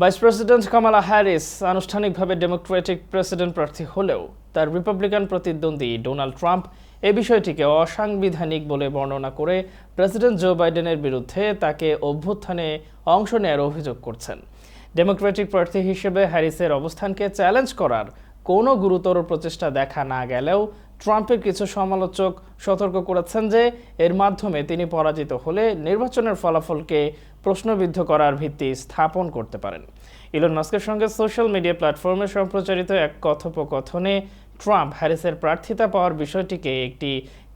Vice president Kamala Harris আনুষ্ঠানিকভাবে Democratic president প্রার্থী হলেও তার রিপাবলিকান প্রতিদ্বন্দ্বী ডোনাল্ড ট্রাম্প এ বিষয়টিকে অসাংবিধানিক বলে বর্ণনা করে প্রেসিডেন্ট জো বাইডেনের বিরুদ্ধে তাকে অভ্যুত্থানে অংশ নেয়ার অভিযোগ করছেন। ডেমোক্রেটিক প্রার্থী হিসেবে হ্যারিসের অবস্থানকে চ্যালেঞ্জ করার কোনো গুরুতর প্রচেষ্টা দেখা না গেলেও ট্রাম্পের কিছু সমালোচক সতর্ক করেছেন যে এর মাধ্যমে তিনি পরাজিত হলে নির্বাচনের ফলাফলকে প্রশ্নবিদ্ধ করার ভিত্তি স্থাপন করতে পারেন। ইলন মাস্কের সঙ্গে সোশ্যাল মিডিয়া প্ল্যাটফর্মে সম্প্রচারিত এক কথোপকথনে ট্রাম্প হ্যারিসের প্রার্থিতা পাওয়ার বিষয়টিকে একটি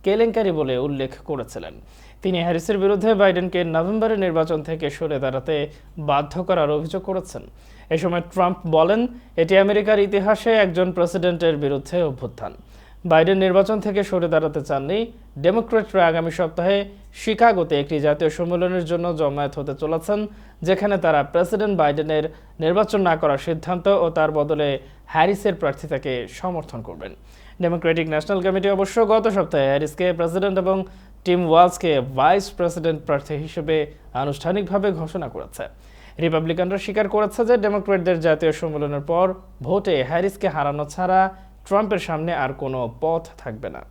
কেলেঙ্কারি বলে উল্লেখ করেছিলেন। তিনি হ্যারিসের বিরুদ্ধে বাইডেনকে নভেম্বরের নির্বাচন থেকে সরে দাঁড়াতে বাধ্য করার অভিযোগ করেছেন। এ সময় ট্রাম্প বলেন, এটি আমেরিকার ইতিহাসে একজন প্রেসিডেন্টের বিরুদ্ধে অভ্যুত্থান। বাইডেন নির্বাচন থেকে সরে দাঁড়াতে চাননি। ডেমোক্রেটরা আগামী সপ্তাহে শিকাগোতে একটি জাতীয় সম্মেলনের জন্য জমায়েত হতে চলেছেন, যেখানে তারা প্রেসিডেন্ট বাইডেনের নির্বাচন না করার সিদ্ধান্ত ও তার বদলে হ্যারিসের প্রার্থিতাকে সমর্থন করবেন। ডেমোক্রেটিক ন্যাশনাল কমিটি অবশ্য গত সপ্তাহে হ্যারিসকে প্রেসিডেন্ট এবং টিম ওয়ালসকে ভাইস প্রেসিডেন্ট প্রার্থী হিসেবে আনুষ্ঠানিকভাবে ঘোষণা করেছে। রিপাবলিকানরা স্বীকার করেছে যে ডেমোক্রেটদের জাতীয় সম্মেলনের পর ভোটে হ্যারিসকে হারানো ছাড়া ট্রাম্পের সামনে আর কোনো পথ থাকবে না।